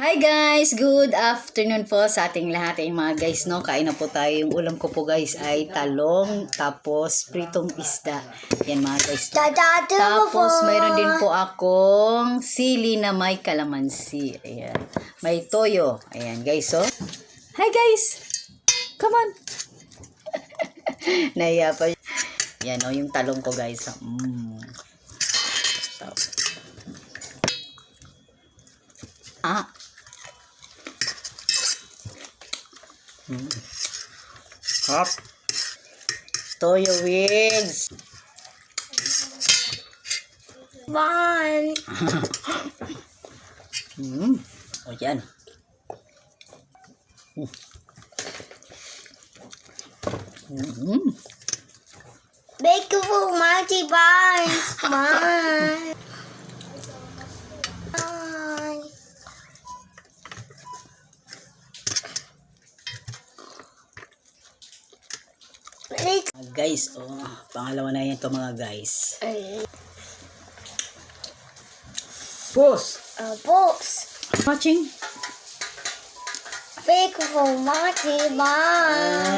Hi guys! Good afternoon po sa ating lahat ay mga guys, no? Kain na po tayo. Yung ulam ko po guys ay talong, tapos pritong isda. Yan mga guys. Dadado Tapos mayroon din po akong sili na may kalamansi. Ayan. May toyo. Ayan guys, oh. Hi guys! Come on! Naiya pa. Yan, oh, yung talong ko guys. oh. Mm. Ah. Mm. Hop. Toyo wings. Bye. Mm. O yan. Mm. Bake for Marty. Bye. Bye. Bye. Bake. Ah, guys, oh, pangalawa na yan to mga guys. Boss! Uh, books. Watching? Bake for Marty. Bye.